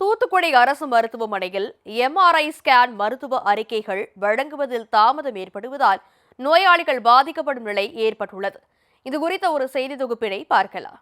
தூத்துக்குடி அரசு மருத்துவமனையில் MRI scan மருத்துவ அறிக்கைகள் வழங்குவதில் தாமதம் ஏற்படுவதால் நோயாளிகள் பாதிக்கப்படும் நிலை ஏற்பட்டுள்ளது. இது குறித்த ஒரு செய்தி தொகுப்பினை பார்க்கலாம்.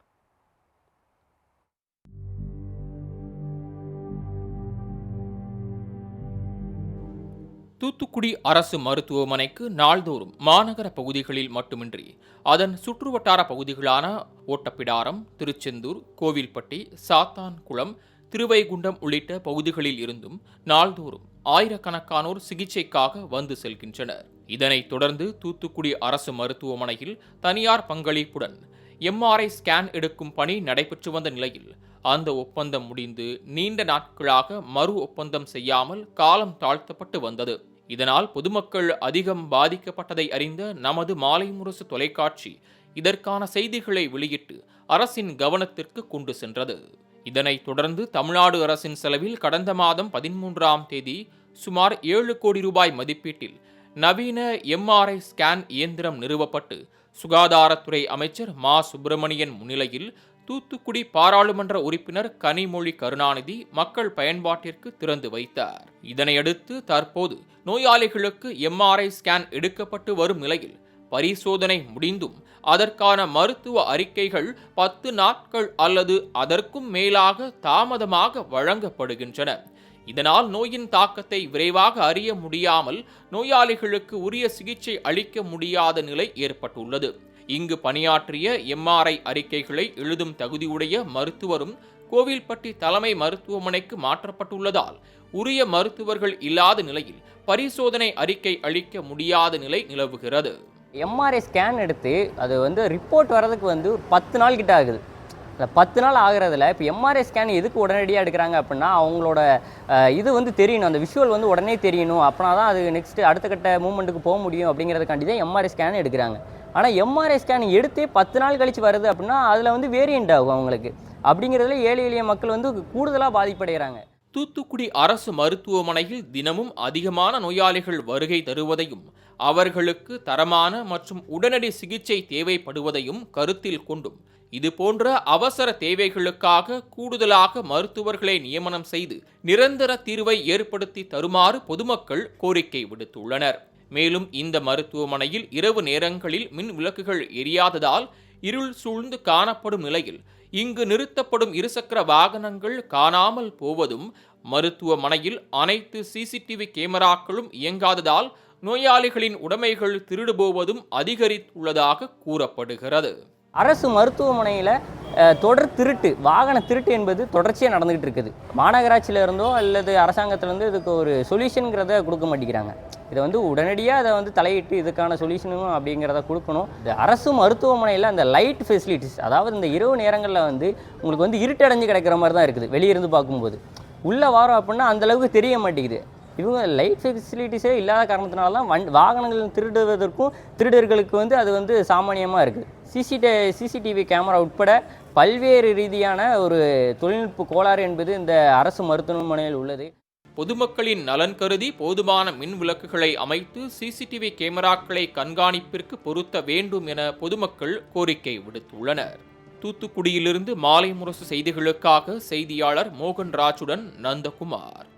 தூத்துக்குடி அரசு மருத்துவமனைக்கு நாள்தோறும் மாநகர பகுதிகளில் மட்டுமின்றி அதன் சுற்றுவட்டார பகுதிகளான ஓட்டப்பிடாரம் திருச்செந்தூர் கோவில்பட்டி சாத்தான்குளம் திருவைகுண்டம் உள்ளிட்ட பகுதிகளில் இருந்தும் நாள்தோறும் ஆயிரக்கணக்கானோர் சிகிச்சைக்காக வந்து செல்கின்றனர். இதனைத் தொடர்ந்து தூத்துக்குடி அரசு மருத்துவமனையில் தனியார் பங்களிப்புடன் எம்ஆர்ஐ ஸ்கேன் எடுக்கும் பணி நடைபெற்று வந்த நிலையில் அந்த ஒப்பந்தம் முடிந்து நீண்ட நாட்களாக மறு ஒப்பந்தம் செய்யாமல் காலம் தாழ்த்தப்பட்டு வந்தது. இதனால் பொதுமக்கள் அதிகம் பாதிக்கப்பட்டதை அறிந்த நமது மாலை முரசு தொலைக்காட்சி இதற்கான செய்திகளை வெளியிட்டு அரசின் கவனத்திற்கு கொண்டு சென்றது. இதனைத் தொடர்ந்து தமிழ்நாடு அரசின் செலவில் கடந்த மாதம் பதிமூன்றாம் தேதி சுமார் ஏழு கோடி ரூபாய் மதிப்பீட்டில் நவீன எம்ஆர்ஐ ஸ்கேன் இயந்திரம் நிறுவப்பட்டு சுகாதாரத்துறை அமைச்சர் மா. சுப்பிரமணியன் முன்னிலையில் தூத்துக்குடி பாராளுமன்ற உறுப்பினர் கனிமொழி கருணாநிதி மக்கள் பயன்பாட்டிற்கு திறந்து வைத்தார். இதனையடுத்து தற்போது நோயாளிகளுக்கு எம்ஆர்ஐ ஸ்கேன் எடுக்கப்பட்டு வரும் நிலையில் பரிசோதனை முடிந்தும் அதற்கான மருத்துவ அறிக்கைகள் பத்து நாட்கள் அல்லது அதற்கும் மேலாக தாமதமாக வழங்கப்படுகின்றன. இதனால் நோயின் தாக்கத்தை விரைவாக அறிய முடியாமல் நோயாளிகளுக்கு உரிய சிகிச்சை அளிக்க முடியாத நிலை ஏற்பட்டுள்ளது. இங்கு பணியாற்றிய எம்ஆர்ஐ அறிக்கைகளை எழுதும் தகுதியுடைய மருத்துவரும் கோவில்பட்டி தலைமை மருத்துவமனைக்கு மாற்றப்பட்டுள்ளதால் உரிய மருத்துவர்கள் இல்லாத நிலையில் பரிசோதனை அறிக்கை அளிக்க முடியாத நிலை நிலவுகிறது. எம்ஆர்ஐ ஸ்கேன் எடுத்து அது வந்து ரிப்போர்ட் வர்றதுக்கு வந்து ஒரு பத்து நாள் கிட்ட ஆகுது. அந்த பத்து நாள் ஆகிறதுல இப்போ எம்ஆர்ஐ ஸ்கேன் எதுக்கு உடனடியாக எடுக்கிறாங்க அப்படின்னா அவங்களோட இது வந்து தெரியணும். அந்த விஷுவல் வந்து உடனே தெரியணும். அப்படின்னா தான் அது நெக்ஸ்ட்டு அடுத்த கட்ட மூமெண்ட்டுக்கு போக முடியும் அப்படிங்கிறதுக்காண்டி தான் எம்ஆர்ஐ ஸ்கேன் எடுக்கிறாங்க. ஆனால் எம்ஆர்ஐ ஸ்கேன் எடுத்து பத்து நாள் கழித்து வருது அப்படின்னா அதில் வந்து வேரியண்ட் ஆகும் அவங்களுக்கு. அப்படிங்கிறதுல ஏழை எளிய மக்கள் வந்து கூடுதலாக பாதிப்படைகிறாங்க. தூத்துக்குடி அரசு மருத்துவமனையில் தினமும் அதிகமான நோயாளிகள் வருகை தருவதையும் அவர்களுக்கு தரமான மற்றும் உடனடி சிகிச்சை தேவைப்படுவதையும் கருத்தில் கொண்டும் இது போன்ற அவசர தேவைகளுக்காக கூடுதலாக மருத்துவர்களை நியமனம் செய்து நிரந்தர தீர்வை ஏற்படுத்தி தருமாறு பொதுமக்கள் கோரிக்கை விடுத்துள்ளனர். மேலும் இந்த மருத்துவமனையில் இரவு நேரங்களில் மின் விளக்குகள் எரியாததால் இருள் சூழ்ந்து காணப்படும் நிலையில் இங்கு நிறுத்தப்படும் இருசக்கர வாகனங்கள் காணாமல் போவதும் மருத்துவமனையில் அனைத்து சிசிடிவி கேமராக்களும் இயங்காததால் நோயாளிகளின் உடைமைகள் திருடு போவதும் அதிகரித்துள்ளதாக கூறப்படுகிறது. அரசு மருத்துவமனையில் தொடர் திருட்டு வாகன திருட்டு என்பது தொடர்ச்சியாக நடந்துகிட்டு இருக்குது. மாநகராட்சியில இருந்தோ அல்லது அரசாங்கத்திலேருந்து இதுக்கு ஒரு சொல்யூஷனுங்கிறத கொடுக்க மாட்டேங்கிறாங்க. இதை வந்து உடனடியாக அதை வந்து தலையிட்டு இதுக்கான சொல்யூஷனும் அப்படிங்கிறத கொடுக்கணும். இந்த அரசு மருத்துவமனையில் அந்த லைட் ஃபெசிலிட்டிஸ் அதாவது இந்த இரவு நேரங்களில் வந்து உங்களுக்கு வந்து இருட்டடைஞ்சு கிடக்கிற மாதிரி தான் இருக்குது வெளியிருந்து பார்க்கும்போது. உள்ளே வரோம் அப்படின்னா அந்த அளவுக்கு தெரிய மாட்டேங்குது. இவங்க லைட் ஃபெசிலிட்டிஸே இல்லாத காரணத்தினால தான் வண் வாகனங்கள் திருடுவதற்கும் திருடர்களுக்கு வந்து அது வந்து சாமானியமாக இருக்குது சிசிடி சிசிடிவி கேமரா உட்பட பல்வேறு ரீதியான ஒரு தொழில்நுட்ப கோளாறு என்பது இந்த அரசு மருத்துவமனையில் உள்ளது. பொதுமக்களின் நலன் கருதி போதுமான மின் விளக்குகளை அமைத்து சிசிடிவி கேமராக்களை கண்காணிப்பிற்கு பொருத்த வேண்டும் என பொதுமக்கள் கோரிக்கை விடுத்துள்ளனர். தூத்துக்குடியிலிருந்து மாலை முரசு செய்திகளுக்காக செய்தியாளர் மோகன் ராஜுடன் நந்தகுமார்.